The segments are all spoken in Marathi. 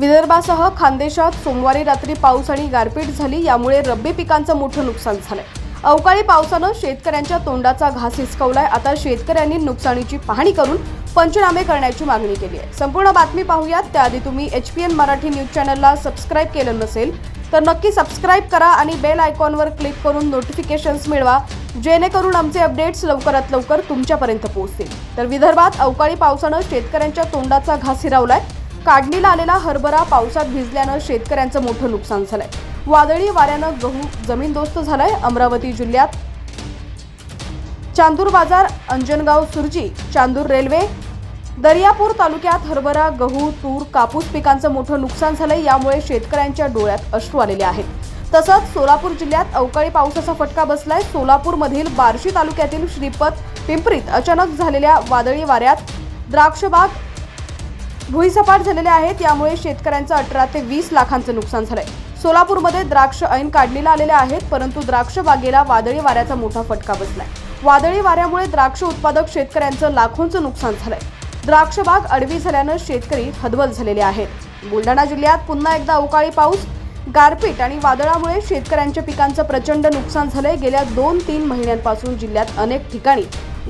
विदर्भासह खानदेशात सोमवारी रात्री पाऊस आणि गारपीट झाली यामुळे रब्बी पिकांचं मोठं नुकसान झालंय. अवकाळी पावसानं शेतकऱ्यांच्या तोंडाचा घास हिसकवलाय. आता शेतकऱ्यांनी नुकसानीची पाहणी करून पंचनामे करण्याची मागणी केली आहे संपूर्ण बातमी पाहूयात. त्याआधी तुम्ही H P N Marathi news चॅनलला सबस्क्राईब केलं नसेल तर नक्की सबस्क्राईब करा आणि बेल आयकॉनवर क्लिक करून नोटिफिकेशन्स मिळवा जेणेकरून आमचे अपडेट्स लवकरात लवकर तुमच्यापर्यंत पोहोचतील. तर विदर्भात अवकाळी पावसानं शेतकऱ्यांच्या तोंडाचा घास हिरावलाय. काढणीला आलेला हरभरा पावसात भिजल्यानं शेतकऱ्यांचं मोठं नुकसान झालंय. वादळी वाऱ्यानं गहू जमीनदोस्त झालाय अमरावती जिल्ह्यात. चांदूर बाजार अंजनगाव सुरजी चांदूर रेल्वे. दर्यापूर तालुक्यात हरभरा गहू तूर कापूस पिकांचं मोठं नुकसान झालंय यामुळे शेतकऱ्यांच्या डोळ्यात अश्रू आलेले आहेत. तसंच सोलापूर जिल्ह्यात अवकाळी पावसाचा फटका बसलाय. सोलापूरमधील बार्शी तालुक्यातील श्रीपत पिंपरीत अचानक झालेल्या वादळी वाऱ्यात द्राक्षबाग भुईसपाट झालेले आहेत. यामुळे शेतकऱ्यांचं अठरा ते वीस लाखांचं नुकसान झालंय. सोलापूरमध्ये द्राक्ष ऐन काढणीला आलेले आहेत परंतु द्राक्ष बागेला वादळी वाऱ्याचा मोठा फटका बसलाय. वादळी वाऱ्यामुळे द्राक्ष उत्पादक शेतकऱ्यांचं लाखोंचं नुकसान झालंय. द्राक्ष बाग अडवी झाल्यानं शेतकरी हतबल झालेले आहेत. बुलढाणा जिल्ह्यात पुन्हा एकदा अवकाळी पाऊस गारपीट आणि वादळामुळे शेतकऱ्यांच्या पिकांचं प्रचंड नुकसान झालंय. गेल्या दोन तीन महिन्यांपासून जिल्ह्यात अनेक ठिकाणी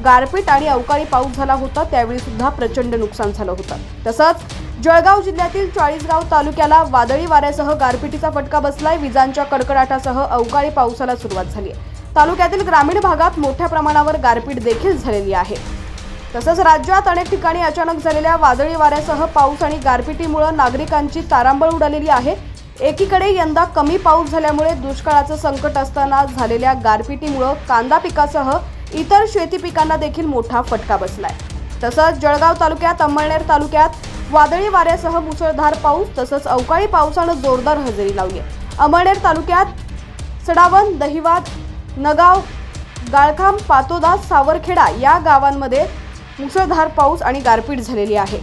गारपीट आणि अवकाळी पाऊस झाला होता त्यावेळी सुद्धा प्रचंड नुकसान झालं होतं. तसंच जळगाव जिल्ह्यातील चाळीसगाव तालुक्याला वादळी वाऱ्यासह गारपिटीचा फटका बसलाय विजांच्या कडकडाटासह अवकाळी पावसाला सुरुवात झाली आहे. तालुक्यातील ग्रामीण भागात मोठ्या प्रमाणावर गारपीट देखील झालेली आहे. तसंच राज्यात अनेक ठिकाणी अचानक झालेल्या वादळी वाऱ्यासह पाऊस आणि गारपिटीमुळे नागरिकांची तारांबळ उडालेली आहे. एकीकडे यंदा कमी पाऊस झाल्यामुळे दुष्काळाचं संकट असताना झालेल्या गारपिटीमुळे कांदा पिकासह इतर शेती पिकांना देखील मोठा फटका बसलाय. तसंच जळगाव तालुक्यात अंमळनेर तालुक्यात वादळी वाऱ्यासह मुसळधार पाऊस तसंच अवकाळी पावसानं जोरदार हजेरी लावली आहे. अंमळनेर तालुक्यात सडावन दहिवाद नगाव गाळखाम पातोदा सावरखेडा या गावांमध्ये मुसळधार पाऊस आणि गारपीट झालेली आहे.